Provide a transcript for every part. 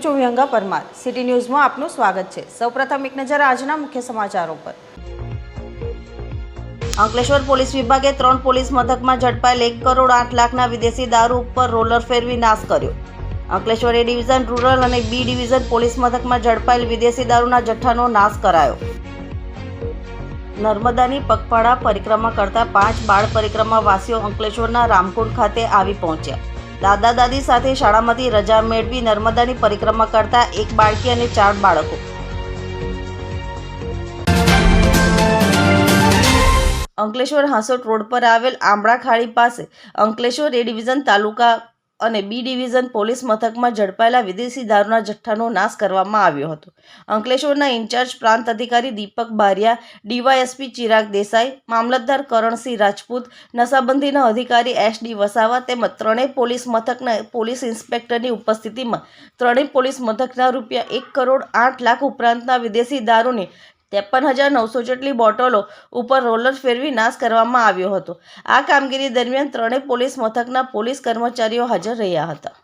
હું છું વિહંગા પરમાર. સિટી ન્યૂઝમાં આપનું સ્વાગત છે. સૌપ્રથમ એક નજર આજના મુખ્ય સમાચારો પર. અંકલેશ્વર પોલીસ વિભાગે ત્રણ પોલીસ મથકમાં ઝડપાયેલ એક કરોડ આઠ લાખના વિદેશી દારૂ ઉપર રોલર ફેરવી નાશ કર્યો. અંકલેશ્વર એ ડિવિઝન રૂરલ અને બી ડિવિઝન પોલીસ મથકમાં ઝડપાયેલ વિદેશી દારૂના જથ્થાનો નાશ કરાયો. નર્મદાની પગપાળા પરિક્રમા કરતા પાંચ બાળ પરિક્રમાવાસીઓ અંકલેશ્વરના રામકુંડ ખાતે આવી પહોંચ્યા. દાદા દાદી સાથે શાળામાંથી રજા મેળવી નર્મદાની પરિક્રમા કરતા એક બાળકી અને ચાર બાળકો. અંકલેશ્વર હાંસોટ રોડ પર આવેલ આંબળા ખાડી પાસે અંકલેશ્વર એ ડિવિઝન તાલુકા અને બી ડિવિઝન પોલીસ મથકમાં ઝડપાયેલા વિદેશી દારૂના જથ્થાનો નાશ કરવામાં આવ્યો હતો. અંકલેશ્વરના ઇન્ચાર્જ પ્રાંત અધિકારી દીપક બારિયા, ડીવાયએસપી ચિરાગ દેસાઈ, મામલતદાર કરણસિંહ રાજપૂત, નશાબંધીના અધિકારી એસ ડી વસાવા તેમજ ત્રણેય પોલીસ મથકના પોલીસ ઇન્સ્પેક્ટરની ઉપસ્થિતિમાં ત્રણેય પોલીસ મથકના રૂપિયા એક કરોડ આઠ લાખ ઉપરાંતના વિદેશી દારૂની ત્રેપન હજાર નવસો જેટલી બોટલો ઉપર રોલર ફેરવી નાશ કરવામાં આવ્યો હતો. આ કામગીરી દરમિયાન ત્રણેય પોલીસ મથકના પોલીસ કર્મચારીઓ હાજર રહ્યા હતા.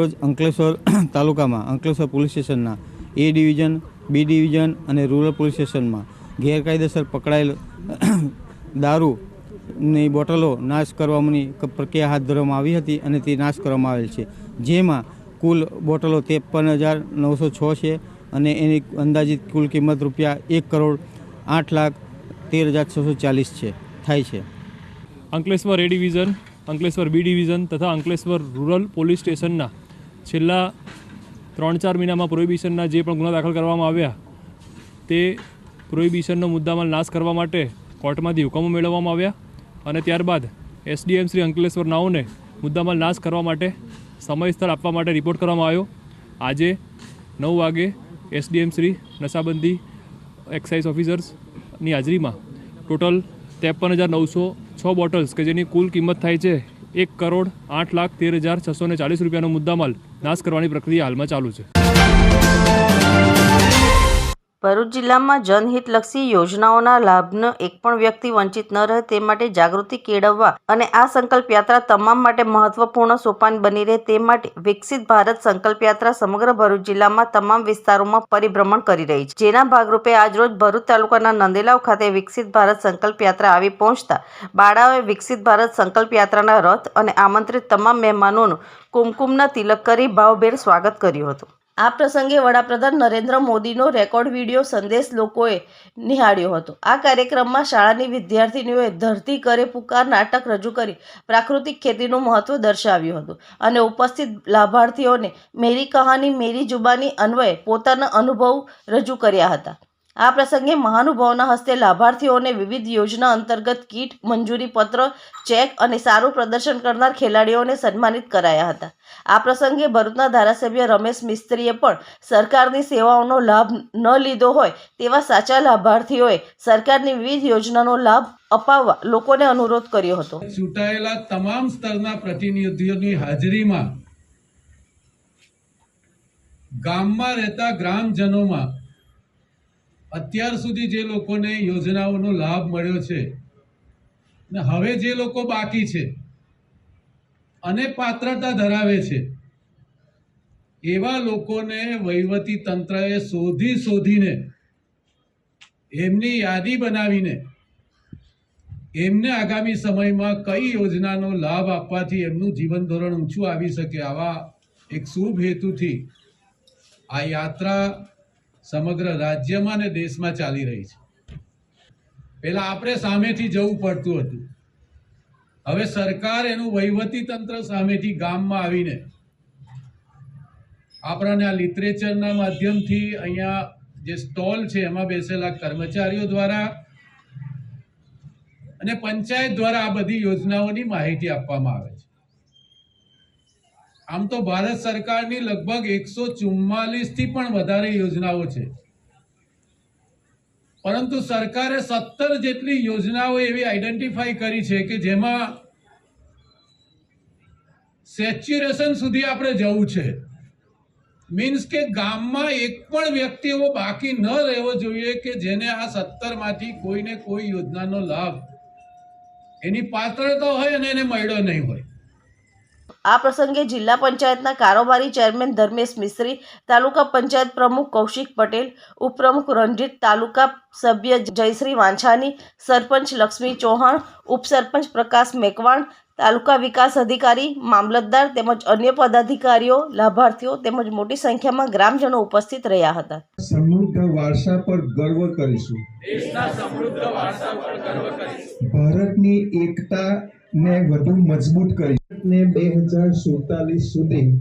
રોજ અંકલેશ્વર તાલુકામાં, અંકલેશ્વર પોલીસ સ્ટેશનના, એ ડિવિઝન, બી ડિવિઝન અને રૂરલ પોલીસ સ્ટેશનમાં ગેરકાયદેસર પકડાયેલ દારૂની બોટલો નાશ કરવાની પ્રક્રિયા હાથ ધરવામાં આવી હતી અને તે નાશ કરવામાં આવેલ છે. જેમાં કુલ બોટલો ત્રેપન હજાર નવસો છ છે અને એની અંદાજિત કુલ કિંમત રૂપિયા એક કરોડ આઠ લાખ તેર હજાર છસો ચાલીસ છે, થાય છે. Ankleshwar A division, Ankleshwar B division તથા અંકલેશ્વર રૂરલ પોલીસ સ્ટેશનના છેલ્લા ત્રણ ચાર મહિનામાં પ્રોહિબિશનના જે પણ ગુના દાખલ કરવામાં આવ્યા, તે પ્રોહિબિશનનો મુદ્દામાં નાશ કરવા માટે કોર્ટમાંથી હુકમો મેળવવામાં આવ્યા અને ત્યારબાદ એસડીએમ શ્રી અંકલેશ્વર નાઓને મુદ્દામાં નાશ કરવા માટે સમય સ્થળ આપવા માટે રિપોર્ટ કરવામાં આવ્યો. આજે નવ વાગે એસડીએમ શ્રી નશાબંધી એક્સાઇઝ ઓફિસર્સની હાજરીમાં ટોટલ ત્રેપન હજાર નવસો છ બોટલ્સ કે જેની કુલ કિંમત થાય છે એક કરોડ આઠ લાખ તેર હજાર છસો ચાલીસ રૂપિયાનો મુદ્દામાલ નાશ કરવાની પ્રક્રિયા હાલમાં ચાલુ છે. ભરૂચ જિલ્લામાં જનહિતલક્ષી યોજનાઓના લાભનો એક પણ વ્યક્તિ વંચિત ન રહે તે માટે જાગૃતિ કેળવવા અને આ સંકલ્પ યાત્રા તમામ માટે મહત્વપૂર્ણ સોપાન બની રહે તે માટે વિકસિત ભારત સંકલ્પ યાત્રા સમગ્ર ભરૂચ જિલ્લામાં તમામ વિસ્તારોમાં પરિભ્રમણ કરી રહી છે. જેના ભાગરૂપે આજરોજ ભરૂચ તાલુકાના નંદેલાવ ખાતે વિકસિત ભારત સંકલ્પ યાત્રા આવી પહોંચતા બાળાઓએ વિકસિત ભારત સંકલ્પ યાત્રાના રથ અને આમંત્રિત તમામ મહેમાનોનું કુમકુમના તિલક કરી ભાવભેર સ્વાગત કર્યું હતું. આ પ્રસંગે વડાપ્રધાન નરેન્દ્ર મોદીનો રેકોર્ડ વીડિયો સંદેશ લોકોએ નિહાળ્યો હતો. આ કાર્યક્રમમાં શાળાની વિદ્યાર્થીનીઓએ ધરતી કરે પુકાર નાટક રજૂ કરી પ્રાકૃતિક ખેતીનું મહત્વ દર્શાવ્યું હતું અને ઉપસ્થિત લાભાર્થીઓને મેરી કહાની, મેરી જુબાની અન્વયે પોતાના અનુભવ રજૂ કર્યા હતા. આ પ્રસંગે મહાનુભાવોના હસ્તે લાભાર્થીઓને વિવિધ યોજના અંતર્ગત કીટ, મંજૂરી પત્ર, ચેક અને સારું પ્રદર્શન કરનાર ખેલાડીઓને સન્માનિત કરાયા હતા. આ પ્રસંગે ભરૂચના ધારાસભ્ય રમેશ મિસ્ત્રીએ પણ સરકારની સેવાઓનો લાભ ન લીધો હોય તેવા સાચા લાભાર્થીઓએ સરકારની વિવિધ યોજનાનો લાભ અપાવવા લોકોને અનુરોધ કર્યો હતો. ચૂંટાયેલા તમામ સ્તરના પ્રતિનિધિઓની હાજરીમાં ગામમાં રહેતા ગ્રામજનોમાં અત્યાર સુધી જે લોકોને યોજનાઓનો લાભ મળ્યો છે ને હવે જે લોકો બાકી છે અને પાત્રતા ધરાવે છે, એવા લોકોને વહીવટી તંત્રએ શોધી શોધીને એમની યાદી બનાવીને એમને આગામી સમયમાં કઈ યોજનાનો લાભ આપવાથી એમનું જીવન ધોરણ ઊંચું આવી શકે આવા એક શુભ હેતુથી આ યાત્રા સમગ્ર રાજ્યમાં અને દેશમાં ચાલી રહી છે. પહેલા આપણે સામેથી જવું પડતું હતું. હવે સરકાર એનું વહીવટી તંત્ર સામેથી ગામમાં આવીને આપણને આ લિટરેચરના માધ્યમથી અહીંયા જે સ્ટોલ છે એમાં બેસેલા કર્મચારીઓ દ્વારા અને પંચાયત દ્વારા આ બધી યોજનાઓની માહિતી આપવામાં આવે છે. આમ તો ભારત સરકારની લગભગ એકસો ચુમ્માલીસથી પણ વધારે યોજનાઓ છે. પરંતુ સરકારે સત્તર જેટલી યોજનાઓ એવી આઈડેન્ટિફાઈ કરી છે કે જેમાં સેચ્યુરેશન સુધી આપણે જવું છે. મીન્સ કે ગામમાં એક પણ વ્યક્તિ એવો બાકી ન રહેવો જોઈએ કે જેને આ સત્તરમાંથી કોઈને કોઈ યોજનાનો લાભ. એની પાત્રતા હોય અને એને મળ્યો નહીં હોય. આ પ્રસંગે જિલ્લા પંચાયતના કારોબારી ચેરમેન ધર્મેશ મિશ્રી તાલુકા પંચાયત પ્રમુખ કૌશિક પટેલ ઉપપ્રમુખ રણજીત તાલુકા સભ્ય જયશ્રી વાંછાની સરપંચ લક્ષ્મી ચૌહાણ ઉપસરપંચ પ્રકાશ મેકવાણ તાલુકા વિકાસ અધિકારી મામલતદાર તેમજ અન્ય પદાધિકારીઓ લાભાર્થીઓ તેમજ મોટી સંખ્યામાં ગ્રામજનો ઉપસ્થિત રહ્યા હતા. સમૃદ્ધ વારસા પર ગર્વ કરીશું. ભારતની એકતા ને વધુ મજબૂત કરી. ને બે હજાર સુડતાલીસ સુધી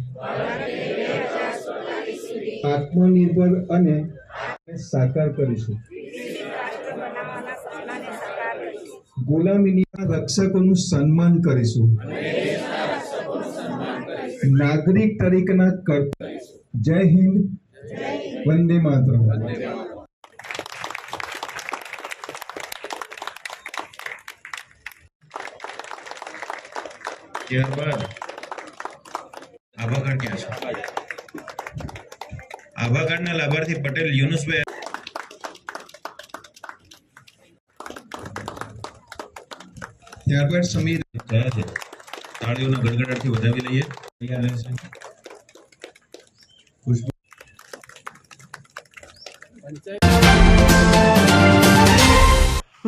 આત્મનિર્ભર અને સાકાર કરીશું. ગુલામીના રક્ષકોનું સન્માન કરીશું. નાગરિક તરીકેના કર્તવ્ય. જય હિન્દ. વંદે માતરમ. ત્યારબાદ આભા ક્યાં છે? આભા કાર્ડના લાભાર્થી પટેલ યુનુસભાઈ ત્યારબાદ સમીર. થયા છે. તાળીઓના ગડગડાટથી વધાવી લઈએ. તૈયાર રહેશે ખુશ્બુ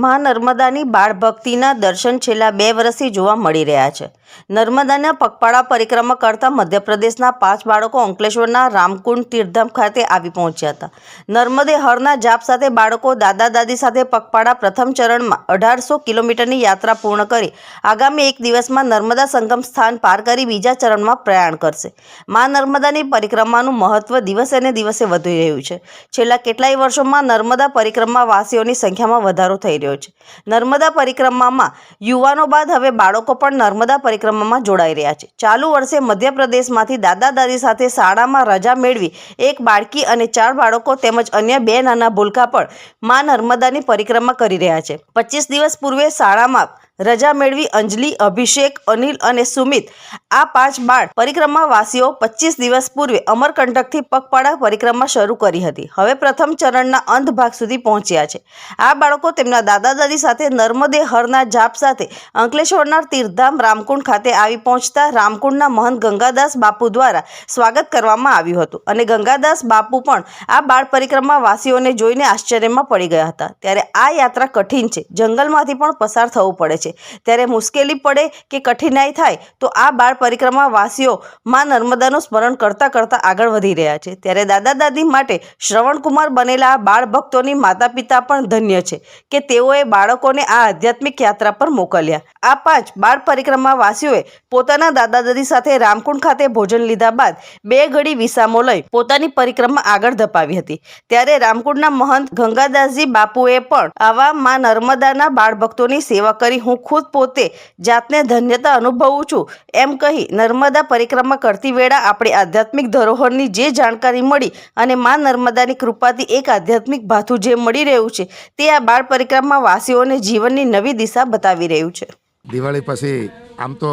મા નર્મદાની બાળ ભક્તિના દર્શન છેલ્લા બે વર્ષથી જોવા મળી રહ્યા છે. નર્મદાના પગપાળા પરિક્રમા કરતા મધ્યપ્રદેશના પાંચ બાળકો અંકલેશ્વરના રામકુંડ તીર્થધામ ખાતે આવી પહોંચ્યા હતા. નર્મદે હરના જાપ સાથે બાળકો દાદા દાદી સાથે પગપાળા પ્રથમ ચરણમાં અઢારસો કિલોમીટરની યાત્રા પૂર્ણ કરી આગામી એક દિવસમાં નર્મદા સંગમ સ્થાન પાર કરી બીજા ચરણમાં પ્રયાણ કરશે. મા નર્મદાની પરિક્રમાનું મહત્વ દિવસે ને દિવસે વધી રહ્યું છે. છેલ્લા કેટલાય વર્ષોમાં નર્મદા પરિક્રમા વાસીઓની સંખ્યામાં વધારો થઈ રહ્યો છે. નર્મદા પરિક્રમામાં યુવાનો બાદ હવે બાળકો પણ નર્મદા પરિક્રમામાં જોડાઈ રહ્યા છે. ચાલુ વર્ષે મધ્યપ્રદેશમાંથી દાદા દાદી સાથે શાળામાં રજા મેળવી એક બાળકી અને ચાર બાળકો તેમજ અન્ય બે નાના ભૂલકા પણ મા નર્મદાની પરિક્રમા કરી રહ્યા છે. પચીસ દિવસ પૂર્વે શાળામાં રજા મેળવી અંજલિ, અભિષેક, અનિલ અને સુમિત. આ પાંચ બાળ પરિક્રમા વાસીઓ પચીસ દિવસ પૂર્વે અમરકંટકથી પગપાળા પરિક્રમા શરૂ કરી હતી. હવે પ્રથમ ચરણના અંત ભાગ સુધી પહોંચ્યા છે. આ બાળકો તેમના દાદા દાદી સાથે નર્મદે હરના જાપ સાથે અંકલેશ્વરના તીર્થધામ રામકુંડ ખાતે આવી પહોંચતા રામકુંડના મહંત ગંગાદાસ બાપુ દ્વારા સ્વાગત કરવામાં આવ્યું હતું. અને ગંગાદાસ બાપુ પણ આ બાળ પરિક્રમા વાસીઓને જોઈને આશ્ચર્યમાં પડી ગયા હતા. ત્યારે આ યાત્રા કઠિન છે. જંગલમાંથી પણ પસાર થવું પડે છે. ત્યારે મુશ્કેલી પડે કે કઠિનાઈ થાય, તો આ બાળ પરિક્રમા વાસીઓ માં નર્મદાનું સ્મરણ કરતા કરતા આગળ વધી રહ્યા છે. ત્યારે દાદા દાદી માટે શ્રવણકુમાર બનેલા આ બાળ ભક્તોની માતા પિતા પણ ધન્ય છે કે તેઓએ બાળકોને આ આધ્યાત્મિક યાત્રા પર મોકલ્યા. આ પાંચ બાળ પરિક્રમા વાસીઓએ પોતાના દાદા દાદી સાથે રામકુંડ ખાતે ભોજન લીધા બાદ બે ઘડી વિસામો લઈ પોતાની પરિક્રમા આગળ ધપાવી હતી. ત્યારે રામકુંડના મહંત ગંગાદાસજી બાપુએ પણ આવા માં નર્મદાના બાળ ભક્તોની સેવા કરી હું ખુદ પોતે જાતને ધન્યતા અનુભવું છું. એમ કહી નર્મદા પરિક્રમા કરતી વેળા આપણી આધ્યાત્મિક ધરોહરની જે જાણકારી મળી અને મા નર્મદાની કૃપાથી એક આધ્યાત્મિક ભાથું જે મળી રહ્યું છે તે આ બાળ પરિક્રમા વાસીઓને જીવનની નવી દિશા બતાવી રહ્યું છે. દિવાળી પછી આમ તો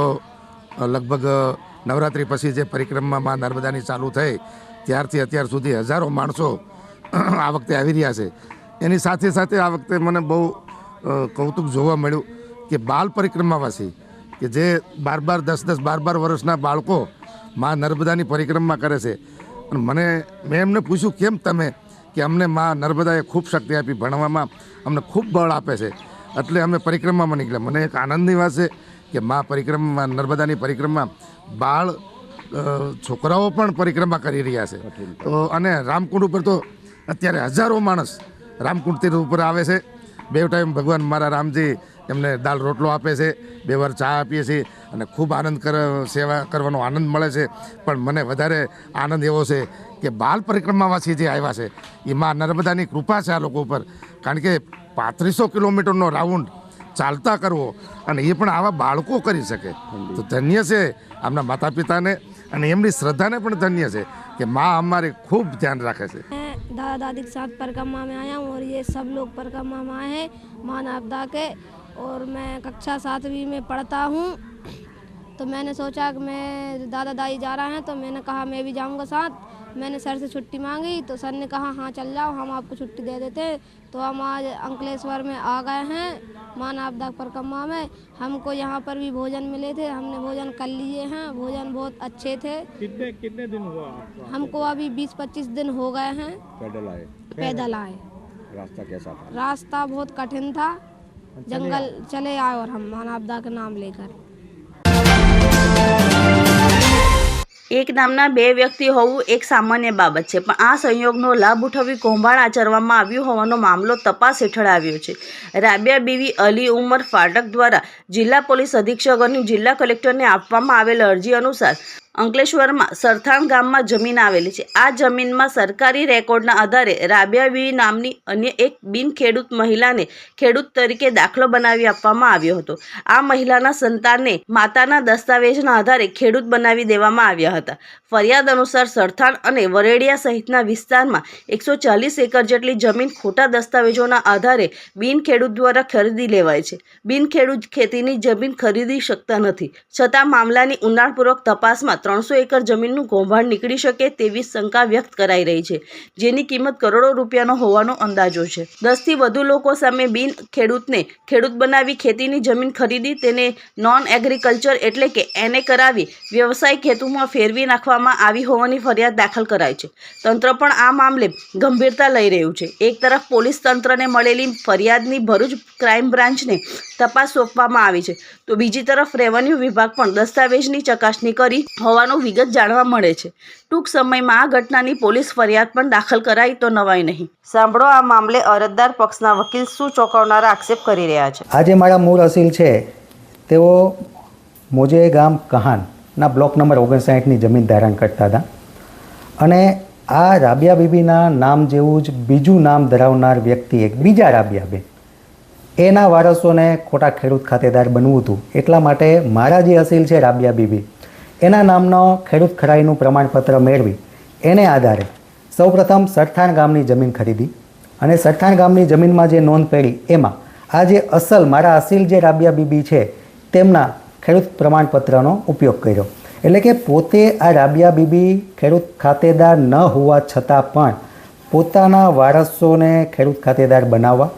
લગભગ નવરાત્રિ પછી જે પરિક્રમામાં નર્મદાની ચાલુ થઈ, ત્યારથી અત્યાર સુધી હજારો માણસો આ વખતે આવી રહ્યા છે. એની સાથે સાથે આ વખતે મને બહુ કૌતુક જોવા મળ્યું. કે બાલ પરિક્રમાવાસી કે જે બાર બાર દસ દસ બાર બાર વર્ષના બાળકો મા નર્મદાની પરિક્રમા કરે છે. અને મને, મેં એમને પૂછ્યું, કેમ તમે? કે અમને મા નર્મદાએ ખૂબ શક્તિ આપી, ભણવામાં અમને ખૂબ બળ આપે છે. એટલે અમે પરિક્રમામાં નીકળ્યા. મને એક આનંદની વાત છે કે મા પરિક્રમામાં, નર્મદાની પરિક્રમા બાળ છોકરાઓ પણ પરિક્રમા કરી રહ્યા છે. તો અને રામકુંડ ઉપર તો અત્યારે હજારો માણસ રામકુંડ તીર્થ ઉપર આવે છે. બે ટાઈમ ભગવાન મારા રામજી એમને દાળ રોટલો આપે છે બે વાર ચા આપીએ છીએ અને ખૂબ આનંદ કર સેવા કરવાનો આનંદ મળે છે પણ મને વધારે આનંદ એવો છે કે બાલ પરિક્રમાવાસી જે આવ્યા છે એ માં નર્મદાની કૃપા છે આ લોકો ઉપર કારણ કે પાંત્રીસો કિલોમીટરનો રાઉન્ડ ચાલતા કરવો અને એ પણ આવા બાળકો કરી શકે તો ધન્ય છે આમના માતા પિતાને અને એમની શ્રદ્ધાને પણ ધન્ય છે કે મા અમારી ખૂબ ધ્યાન રાખે છે मैं दादा दादी के साथ परिक्रमा में आया हूँ और ये सब लोग परिक्रमा में आए हैं माँ आपदा के और मैं कक्षा सातवीं में पढ़ता हूँ। तो मैंने सोचा कि मैं दादा दादी जा रहा है तो मैंने कहा मैं भी जाऊँगा साथ। मैंने सर से छुट्टी मांगी तो सर ने कहा हाँ चल जाओ हम आपको छुट्टी दे देते हैं। तो हम आज अंकलेश्वर में आ गए हैं मान आपदा परिक्रमा में। हमको यहाँ पर भी भोजन मिले थे हमने भोजन कर लिए हैं भोजन बहुत अच्छे थे। कितने कितने दिन हुआ आपको हमको अभी 20-25 दिन हो गए हैं। पैदल आए। पैदल आए। रास्ता कैसा था? रास्ता बहुत कठिन था। जंगल चले आए और हम मानवता का नाम लेकर એક નામના બે વ્યક્તિ હોવું એક સામાન્ય બાબત છે પણ આ સંયોગનો લાભ ઉઠાવી કૌભાંડ આચરવામાં આવ્યું હોવાનો મામલો તપાસ હેઠળ આવ્યો છે રાબિયા બીવી અલી ઉમર ફાટક દ્વારા જિલ્લા પોલીસ અધિક્ષક અને જિલ્લા કલેક્ટરને આપવામાં આવેલ અરજી અનુસાર અંકલેશ્વરમાં સરથાણ ગામમાં જમીન આવેલી છે. આ જમીનમાં સરકારી રેકોર્ડના આધારે રાબિયા બીવી નામની અન્ય એક બિન ખેડૂત મહિલાને ખેડૂત તરીકે દાખલો બનાવી આપવામાં આવ્યો હતો. આ મહિલાના સંતાનને માતાના દસ્તાવેજના આધારે ખેડૂત બનાવી દેવામાં આવ્યા હતા. ફરિયાદ અનુસાર સરથાણ અને વરેડિયા સહિતના વિસ્તારમાં એકસો ચાલીસ એકર જેટલી જમીન ખોટા દસ્તાવેજોના આધારે બિનખેડૂત દ્વારા ખરીદી લેવાય છે. બિનખેડૂત ખેતીની જમીન ખરીદી શકતા નથી. છતાં મામલાની ઊંડાણપૂર્વક તપાસમાં ત્રણસો એકર જમીનનું કૌભાંડ નીકળી શકે તેવી શંકા વ્યક્ત કરાઈ રહી છે, જેની કિંમત કરોડો રૂપિયાનો હોવાનો અંદાજો છે. દસથી વધુ લોકો સામે બિન ખેડૂતને ખેડૂત બનાવી ખેતીની જમીન ખરીદી તેને નોન એગ્રીકલ્ચર એટલે કે એને કરાવી વ્યવસાયિક હેતુમાં ફેરવી નાખવામાં આવી હોવાની ફરિયાદ દાખલ કરાઈ છે. તંત્ર પણ આ મામલે ગંભીરતા લઈ રહ્યું છે. એક તરફ પોલીસ તંત્રને મળેલી ફરિયાદની ભરૂચ ક્રાઇમ બ્રાન્ચને તપાસ સોંપવામાં આવી છે. તો બીજી તરફ રેવન્યુ વિભાગ પણ દસ્તાવેજની ચકાસણી કરી હોવાનું વિગત જાણવા મળે છે. ટૂંક સમયમાં આ ઘટનાની પોલીસ ફરિયાદ પણ દાખલ કરાઈ તો નવાય નહીં. સાંભળો, આ મામલે અરજદાર પક્ષના વકીલ શું ચોંકાવનારા આક્ષેપ કરી રહ્યા છે? આજે મારા મૂળ અસીલ છે. તેઓ મોજે ગામ કહાનના બ્લોક નંબર ઓગણસાઠની જમીન ધારણ કરતા હતા. અને આ રાબિયા બીબીના નામ જેવું જ બીજું નામ ધરાવનાર વ્યક્તિ એક, બીજા રાબિયાબેન એના વારસોને ખોટા ખેડૂત ખાતેદાર બનવું હતું. એટલા માટે મારા જે અસીલ છે રાબિયા બીબી, એના નામનો ખેડૂત ખરાઈનું પ્રમાણપત્ર મેળવી, એને આધારે સૌપ્રથમ સરથાણ ગામની જમીન ખરીદી અને સરથાણ ગામની જમીનમાં જે નોંધ પડી, એમાં આ જે અસલ મારા અસીલ જે રાબિયા બીબી છે, તેમના ખેડૂત પ્રમાણપત્રનો ઉપયોગ કર્યો. એટલે કે પોતે આ રાબિયા બીબી ખેડૂત ખાતેદાર ન હોવા છતાં પણ પોતાના વારસોને ખેડૂત ખાતેદાર બનાવવા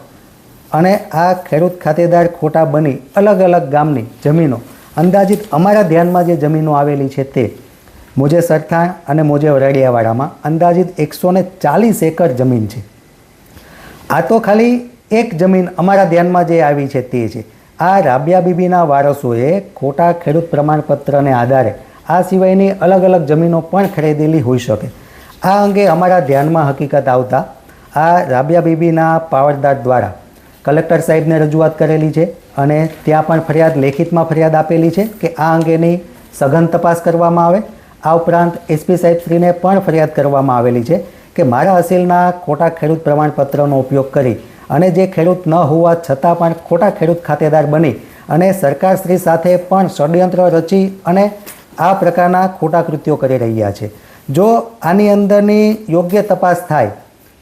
અને આ ખેડૂત ખાતેદાર ખોટા બની અલગ અલગ ગામની જમીનો. અંદાજિત અમારા ધ્યાનમાં જે જમીનો આવેલી છે તે મોજે સરથાણ અને મોજે વરાડિયાવાડામાં અંદાજિત એકસો ને ચાલીસ એકર જમીન છે. આ તો ખાલી એક જમીન અમારા ધ્યાનમાં જે આવી છે તે છે. આ રાબિયા બીબીના વારસોએ ખોટા ખેડૂત પ્રમાણપત્રને આધારે આ સિવાયની અલગ અલગ જમીનો પણ ખરીદેલી હોઈ શકે. આ અંગે અમારા ધ્યાનમાં હકીકત આવતા આ રાબિયા બીબીના પાવરદાર દ્વારા કલેક્ટર સાહેબને રજૂઆત કરેલી છે અને ત્યાં પણ ફરિયાદ લેખિતમાં ફરિયાદ આપેલી છે કે આ અંગેની સઘન તપાસ કરવામાં આવે. આ ઉપરાંત એસપી સાહેબશ્રીને પણ ફરિયાદ કરવામાં આવેલી છે કે મારા હસીલના ખોટા ખેડૂત પ્રમાણપત્રનો ઉપયોગ કરી અને જે ખેડૂત ન હોવા છતાં પણ ખોટા ખેડૂત ખાતેદાર બની અને સરકારશ્રી સાથે પણ ષડયંત્ર રચી અને આ પ્રકારના ખોટા કૃત્યો કરી રહ્યા છે. જો આની અંદરની યોગ્ય તપાસ થાય,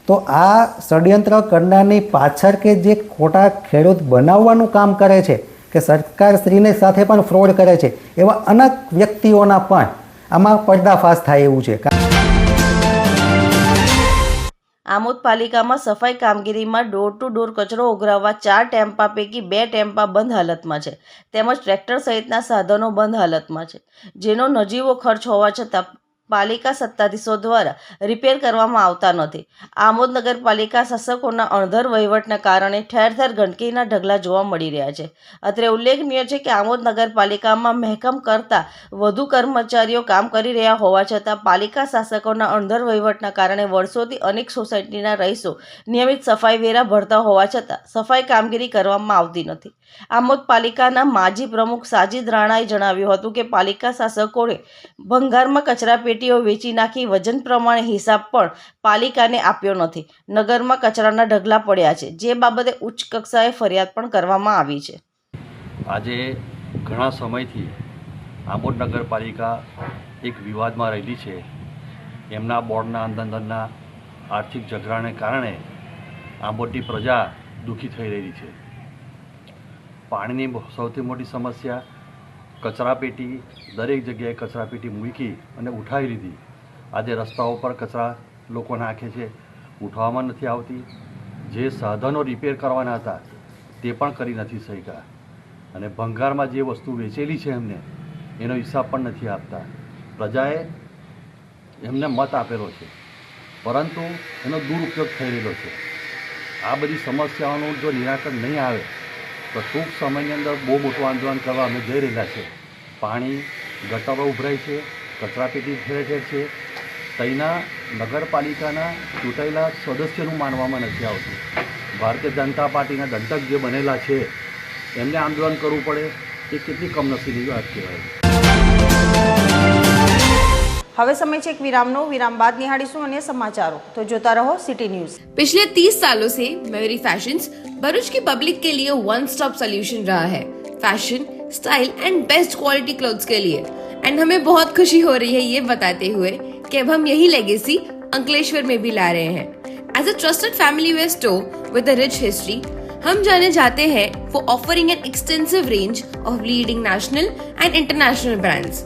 તો આ ષડયંત્ર કરનારની પાછળ કે જે ખોટા ખેડૂત બનાવવાનું કામ કરે છે, કે સરકારશ્રીને સાથે પણ ફ્રોડ કરે છે, એવા અનેક વ્યક્તિઓના પણ આમાં પર્દાફાશ થાય એવું છે. આમોદ પાલિકામાં સફાઈ કામગીરીમાં ડોર ટુ ડોર કચરો ઉઘરાવવા ચાર ટેમ્પા પૈકી બે ટેમ્પા બંધ હાલતમાં છે. તેમજ ટ્રેક્ટર સહિતના સાધનો બંધ હાલતમાં છે. જેનો નજીવો ખર્ચ હોવા છતાં પાલિકા સત્તાધીશો દ્વારા રિપેર કરવામાં આવતા નથી. આમોદ નગરપાલિકા શાસકોના અણધર વહીવટના કારણે ઠેર ઠેર ગંદકીના ઢગલા જોવા મળી રહ્યા છે. અત્રે ઉલ્લેખનીય છે કે આમોદ નગરપાલિકામાં મહેકમ કરતા વધુ કર્મચારીઓ કામ કરી રહ્યા હોવા છતાં પાલિકા શાસકોના અણધર વહીવટના કારણે વર્ષોથી અનેક સોસાયટીના રહીશો નિયમિત સફાઈ વેરા ભરતા હોવા છતાં સફાઈ કામગીરી કરવામાં આવતી નથી. આમોદ પાલિકાના માજી પ્રમુખ સાજિદ રાણાએ જણાવ્યું હતું કે પાલિકા શાસકોએ ભંગારમાં કચરા પેટીઓ વેચી નાખી, વજન પ્રમાણે હિસાબ પણ પાલિકાને આપ્યો નથી. નગરમાં કચરાના ઢગલા પડ્યા છે. જે બાબતે ઉચ્ચ કક્ષાએ ફરિયાદ પણ કરવામાં આવી છે. આજે ઘણા સમયથી આંબોડ નગરપાલિકા એક વિવાદમાં રહેલી છે. એમના બોર્ડના અંદર અંદરના આર્થિક ઝઘડાને કારણે આંબોડની પ્રજા દુઃખી થઈ રહી છે. પાણીની સૌથી મોટી સમસ્યા કચરાપેટી દરેક જગ્યાએ કચરાપેટી મૂકી અને ઉઠાવી લીધી. આજે રસ્તાઓ પર કચરા લોકો નાખે છે. ઉઠાવવામાં નથી આવતી. જે સાધનો રિપેર કરવાના હતા, તે પણ કરી નથી શક્યા. અને ભંગારમાં જે વસ્તુ વેચેલી છે એમને, એનો હિસાબ પણ નથી આપતા. પ્રજાએ એમને મત આપેલો છે. પરંતુ એનો દુરુપયોગ થઈ રહેલો છે. આ બધી સમસ્યાઓનું જો નિરાકરણ નહીં આવે તો ટૂંક સમયની અંદર બહુ મોટું આંદોલન કરવા અમે જઈ રહેલા છે પાણી, ગટરો ઉભરાય છે, કચરાપેટી ઠેર ઠેર છે. ત્યાંના નગરપાલિકાના ચૂંટાયેલા સદસ્યનું માનવામાં નથી આવતું. ભારતીય જનતા પાર્ટીના દંડક જે બનેલા છે, એમને આંદોલન કરવું પડે એ કેટલી કમનસીબી વાત કહેવાય. હવે સમય છે એક વિરામનો વિરામ બાદ નિહાળીશું અન્ય સમાચારો તો જોતા રહો સિટી ન્યૂઝ पिछले 30 सालों से मेरी फैशंस भरूच की पब्लिक के लिए वन स्टॉप सोल्यूशन रहा है fashion style and best quality clothes के लिए एंड हमें बहुत खुशी हो रही है ये बताते हुए कि अब हम यही लेगेसी अंकलेश्वर में भी ला रहे हैं as a trusted family wear store with a rich history हम जाने जाते हैं for offering an extensive range of leading national and international brands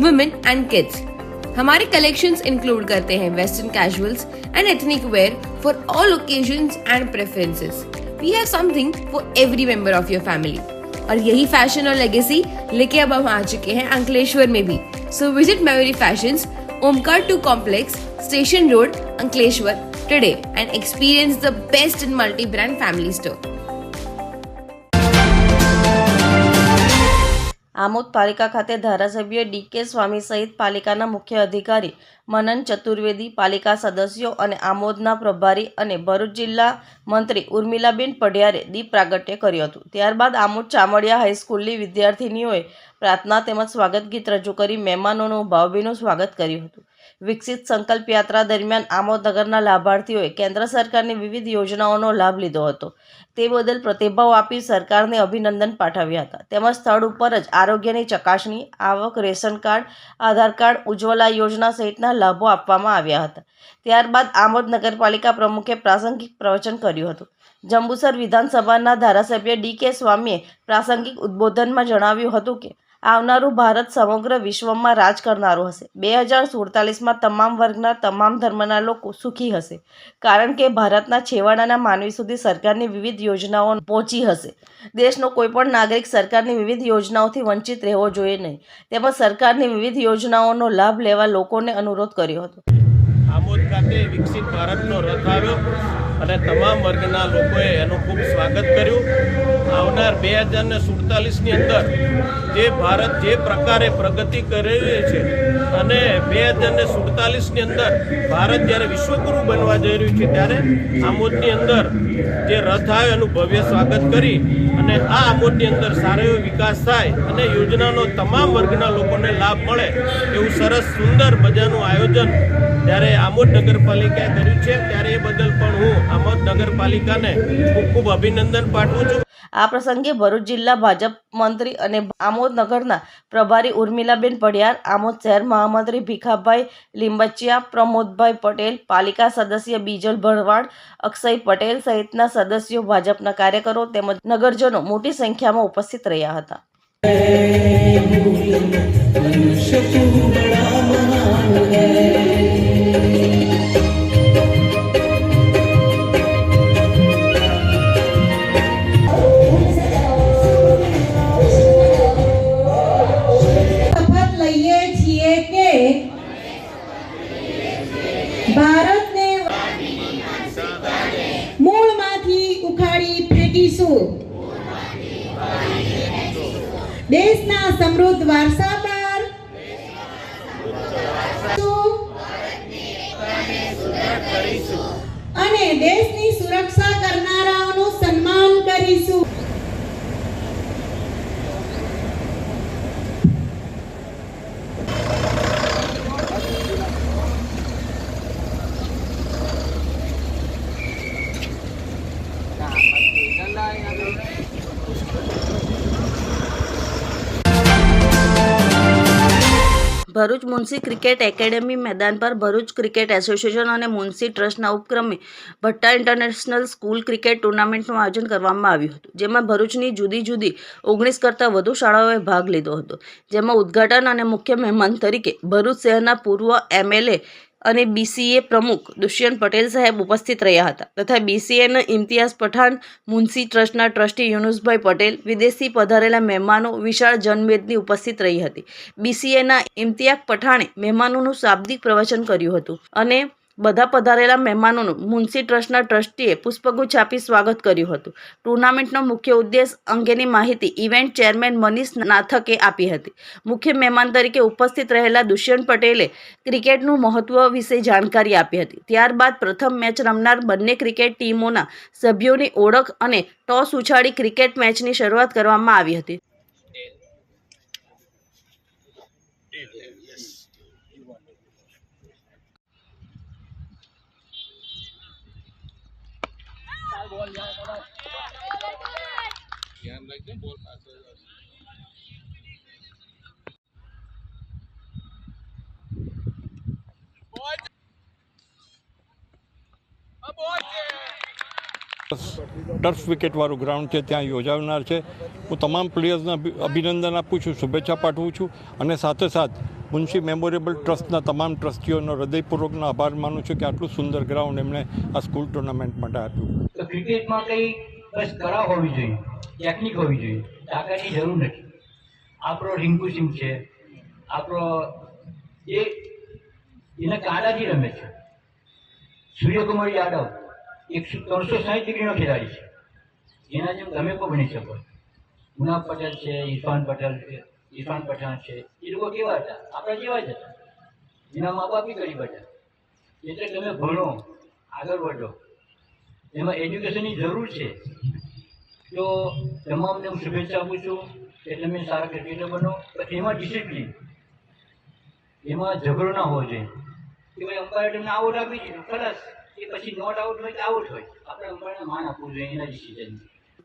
women and kids हमारे कलेक्शंस इंक्लूड करते हैं western casuals and ethnic wear for all occasions and preferences we have something for every member of your family और यही fashion और legacy लेके अब हम आ चुके हैं अंकलेश्वर में भी. So visit memory fashion Omkar two complex station road Ankleshwar today and experience the best in multi brand family store Amod પાલિકા ખાતે ધારાસભ્ય ડીકે સ્વામી સહિત પાલિકાના મુખ્ય અધિકારી, મનન ચતુર્વેદી, પાલિકા સદસ્યો અને આમોદના પ્રભારી અને ભરૂચ જિલ્લા મંત્રી ઉર્મિલાબેન પઢિયારે દીપ પ્રાગટ્ય કર્યું હતું. ત્યારબાદ આમોદ ચામડિયા હાઈસ્કૂલની વિદ્યાર્થિનીઓએ પ્રાર્થના તેમજ સ્વાગત ગીત રજૂ કરી મહેમાનોનું ભાવભીનું સ્વાગત કર્યું હતું. વિકસિત સંકલ્પ યાત્રા દરમિયાન આમોદનગરના લાભાર્થીઓએ કેન્દ્ર સરકારની વિવિધ યોજનાઓનો લાભ લીધો હતો. તે બદલ પ્રતિભાવ આપી સરકારને અભિનંદન પાઠવ્યા હતા. તેમજ સ્થળ ઉપર જ આરોગ્યની ચકાસણી, આવક, ration card, Aadhaar card, Ujjwala યોજના સહિતના લાભો આપવામાં આવ્યા હતા. ત્યારબાદ આમોદ નગરપાલિકા પ્રમુખે પ્રાસંગિક પ્રવચન કર્યું હતું. જંબુસર વિધાનસભાના ધારાસભ્ય ડી કે સ્વામીએ પ્રાસંગિક ઉદ્બોધનમાં જણાવ્યું હતું કે આવનારું ભારત સમગ્ર વિશ્વમાં રાજ કરનારું હશે. બે હજાર સુડતાલીસમાં તમામ વર્ગના તમામ ધર્મના લોકો સુખી હશે, કારણ કે ભારતના છેવાડાના માનવી સુધી સરકારની વિવિધ યોજનાઓ પહોંચી હશે. દેશનો કોઈપણ નાગરિક સરકારની વિવિધ યોજનાઓથી વંચિત રહેવો જોઈએ નહીં. તેમજ સરકારની વિવિધ યોજનાઓનો લાભ લેવા લોકોને અનુરોધ કર્યો હતો. વિકસિત ભારતનો રથ આવ્યો અને તમામ વર્ગના લોકોએ એનું ખૂબ સ્વાગત કર્યું. આવનાર બે હજાર ને સુડતાલીસની અંદર જે ભારત જે પ્રકારે પ્રગતિ કરી રહી છે અને બે હજાર ને સુડતાલીસની અંદર ભારત જ્યારે વિશ્વગુરુ બનવા જઈ રહ્યું છે ત્યારે આમોદની અંદર જે રથ આવે એનું ભવ્ય સ્વાગત કરી અને આ આમોદની અંદર સારો એવો વિકાસ થાય અને યોજનાનો તમામ વર્ગના લોકોને લાભ મળે એવું સરસ સુંદર મજાનું આયોજન જ્યારે આમોદ નગરપાલિકાએ કર્યું છે ત્યારે એ બદલ પણ હું આમોદ નગરપાલિકાને ખૂબ ખૂબ અભિનંદન પાઠવું છું. આ પ્રસંગે ભરૂચ જિલ્લા ભાજપ મંત્રી અને આમોદ નગરના પ્રભારી ઉર્મિલાબેન પડિયાર આમોદ શહેર મહામંત્રી ભીખાભાઈ લીંબચિયા, પ્રમોદભાઈ પટેલ, પાલિકા સદસ્ય બીજલ ભરવાડ, અક્ષય પટેલ સહિતના સદસ્યો ભાજપના કાર્યકરો તેમજ નગરજનો મોટી સંખ્યામાં ઉપસ્થિત રહ્યા હતા. શપથ ભારતને મૂળમાંથી ઉખાડી ફેંકીશું. દેશના સમૃદ્ધ વારસા પર અને દેશની સુરક્ષા કરનારાઓનું ભરૂચ મુનસી ક્રિકેટ એકેડેમી મેદાન પર ભરૂચ ક્રિકેટ એસોસિએશન અને મુનસી ટ્રસ્ટના ઉપક્રમે ભટ્ટા ઇન્ટરનેશનલ સ્કૂલ ક્રિકેટ ટુર્નામેન્ટનું આયોજન કરવામાં આવ્યું હતું, જેમાં ભરૂચની જુદી જુદી ઓગણીસ કરતાં વધુ શાળાઓએ ભાગ લીધો હતો. જેમાં ઉદ્ઘાટન અને મુખ્ય મહેમાન તરીકે ભરૂચ શહેરના પૂર્વ એમએલએ અને બીસીએ પ્રમુખ દુષ્યંત પટેલ સાહેબ ઉપસ્થિત રહ્યા હતા તથા બીસીએના ઇમ્તિયાઝ પઠાણ, મુનશી ટ્રસ્ટના ટ્રસ્ટી યુનુસભાઈ પટેલ, વિદેશથી પધારેલા મહેમાનો વિશાળ જનમેદની ઉપસ્થિત રહી હતી. બીસીએના ઇમ્તિયાઝ પઠાણે મહેમાનોનું શાબ્દિક પ્રવચન કર્યું હતું અને બધા પધારેલા મહેમાનોનું મુન્સી ટ્રસ્ટના ટ્રસ્ટીએ પુષ્પગુચ્છ આપી સ્વાગત કર્યું હતું. ટુર્નામેન્ટનો મુખ્ય ઉદ્દેશ અંગેની માહિતી ઇવેન્ટ ચેરમેન મનીષ નાથકે આપી હતી. મુખ્ય મહેમાન તરીકે ઉપસ્થિત રહેલા દુષ્યંત પટેલે ક્રિકેટનું મહત્વ વિશે જાણકારી આપી હતી. ત્યારબાદ પ્રથમ મેચ રમનાર બંને ક્રિકેટ ટીમોના સભ્યોની ઓળખ અને ટોસ ઉછાળી ક્રિકેટ મેચની શરૂઆત કરવામાં આવી હતી. ટર્ફ વિકેટવાળું ગ્રાઉન્ડ છે, ત્યાં યોજાનાર છે. હું તમામ પ્લેયર્સને અભિનંદન આપું છું, શુભેચ્છા પાઠવું છું અને સાથે સાથ મુનશી મેમોરેબલ ટ્રસ્ટના તમામ ટ્રસ્ટીઓનો હૃદયપૂર્વકનો આભાર માનું છું કે આટલું સુંદર ગ્રાઉન્ડ એમણે આ સ્કૂલ ટુર્નામેન્ટ માટે આપ્યું. ક્રિકેટમાં કંઈ બસ કળા હોવી જોઈએ ટેકનિક હોવી જોઈએ, તાકાતની જરૂર નથી. આપણો રિંકુ સિંહ છે, આપણો એ, એના કાદાજી રમે છે. સૂર્યકુમાર યાદવ એકસો ત્રણસો સાહીઠ ડિગ્રીનો ખેલાડી છે. એના જેમ તમે પણ બની શકો મુનાફ પટેલ છે ઇરફાન પટેલ છે ઇરફાન પઠાણ છે, એ લોકો કેવા હતા? આપણા જેવા જ હતા. એના મા બાપ બી ગરીબ હતા. એટલે તમે ભણો, આગળ વધો. એમાં એજ્યુકેશનની જરૂર છે. તો તમામને હું શુભેચ્છા આપું છું કે તમે સારા ક્રિકેટર બનો. એમાં ડિસિપ્લિન એમાં ઝઘડો ના હોવો જોઈએ. કે ભાઈ અમ્પાયર તમને આઉટ આપી દીધું ખલાસ. એ પછી નોટ આઉટ હોય કે આઉટ હોય. આપણે અમ્પાયરને માન આપવું જોઈએ એના ડિસિઝન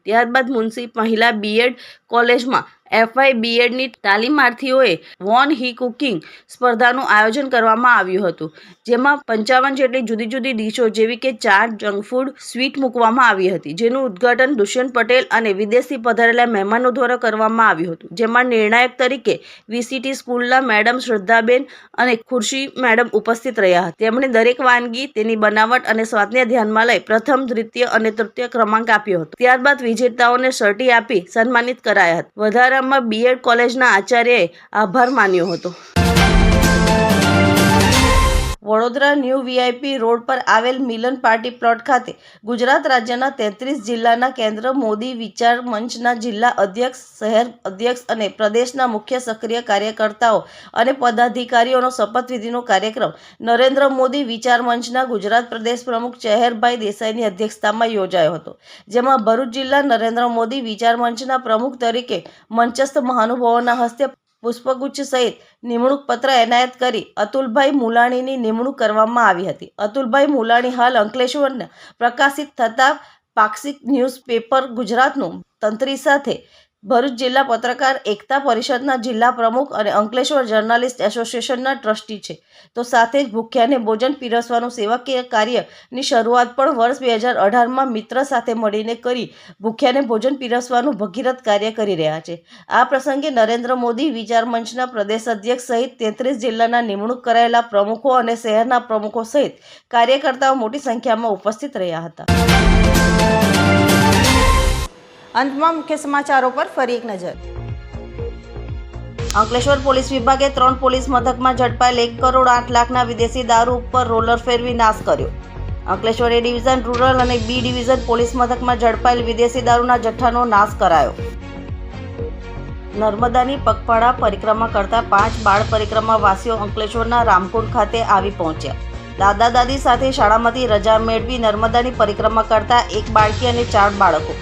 ત્યારબાદ મુન્સી મહિલા બીએડ કોલેજમાં એફઆઈ બીએડની તાલીમાર્થીઓએ વોન હી કુકિંગ સ્પર્ધાનું આયોજન કરવામાં આવ્યું હતું, જેમાં પંચાવન જેટલી જુદી જુદી ડીશો જેવી કે ચાટ જંક ફૂડ સ્વીટ મૂકવામાં આવી હતી, જેનું ઉદ્ઘાટન દુષ્યંત પટેલ અને વિદેશથી પધારેલા મહેમાનો દ્વારા કરવામાં આવ્યું હતું, જેમાં નિર્ણાયક તરીકે વીસીટી સ્કૂલના મેડમ શ્રદ્ધાબેન અને ખુરશી મેડમ ઉપસ્થિત રહ્યા હતા. તેમણે દરેક વાનગી, તેની બનાવટ અને સ્વાદને ધ્યાનમાં લઈ પ્રથમ, દ્વિતીય અને તૃતીય ક્રમાંક આપ્યો હતો. ત્યારબાદ વિજેતાઓને સર્ટી આપી સન્માનિત કરાયા હતા. વધારામાં બીએડ કોલેજના આચાર્યએ આભાર માન્યો હતો. વડોદરા ન્યૂ વીઆઈપી રોડ પર આવેલ મિલન પાર્ટી પ્લોટ ખાતે ગુજરાત રાજ્યના તેત્રીસ જિલ્લાના કેન્દ્ર મોદી વિચાર મંચના જિલ્લા અધ્યક્ષ, શહેર અધ્યક્ષ અને પ્રદેશના મુખ્ય સક્રિય કાર્યકર્તાઓ અને પદાધિકારીઓનો શપથવિધિનો કાર્યક્રમ નરેન્દ્ર મોદી વિચાર મંચના ગુજરાત પ્રદેશ પ્રમુખ ચહેરભાઈ દેસાઈની અધ્યક્ષતામાં યોજાયો હતો, જેમાં ભરૂચ જિલ્લા નરેન્દ્ર મોદી વિચાર મંચના પ્રમુખ તરીકે મંચસ્થ મહાનુભાવોના હસ્તે પુષ્પગુચ્છ સહિત નિમણૂક પત્ર એનાયત કરી અતુલભાઈ મુલાણીની નિમણૂક કરવામાં આવી હતી. અતુલભાઈ મુલાણી હાલ અંકલેશ્વરના પ્રકાશિત થતા પાક્ષિક ન્યૂઝપેપર ગુજરાતનું તંત્રી સાથે ભરૂચ જિલ્લા પત્રકાર એકતા પરિષદના જિલ્લા પ્રમુખ અને અંકલેશ્વર જર્નાલિસ્ટ એસોસિએશનના ટ્રસ્ટી છે. તો સાથે જ ભૂખ્યાને ભોજન પીરસવાનું સેવાકીય કાર્યની શરૂઆત પણ વર્ષ બે હજાર અઢારમાં મિત્ર સાથે મળીને કરી ભૂખ્યાને ભોજન પીરસવાનું ભગીરથ કાર્ય કરી રહ્યા છે. આ પ્રસંગે નરેન્દ્ર મોદી વિચાર મંચના પ્રદેશ અધ્યક્ષ સહિત તેત્રીસ જિલ્લાના નિમણૂક કરાયેલા પ્રમુખો અને શહેરના પ્રમુખો સહિત કાર્યકર્તાઓ મોટી સંખ્યામાં ઉપસ્થિત રહ્યા હતા. અંતમાં મુખ્ય સમાચારો પર ફરી એક નજર. અંકલેશ્વર પોલીસ વિભાગે ત્રણ પોલીસ મથકમાં ઝડપાયેલ એક કરોડ આઠ લાખના વિદેશી દારૂ ઉપર રોલર ફેરવી નાશ કર્યો. અંકલેશ્વર એ ડિવિઝન રૂરલ અને બી ડિવિઝન પોલીસ મથકમાં ઝડપાયેલ વિદેશી દારૂના જથ્થાનો નાશ કરાયો. નર્મદાની પગપાળા પરિક્રમા કરતા પાંચ બાળ પરિક્રમાવાસીઓ અંકલેશ્વરના રામકુંડ ખાતે આવી પહોંચ્યા. દાદા દાદી સાથે શાળામાંથી રજા મેળવી નર્મદાની પરિક્રમા કરતા એક બાળકી અને ચાર બાળકો.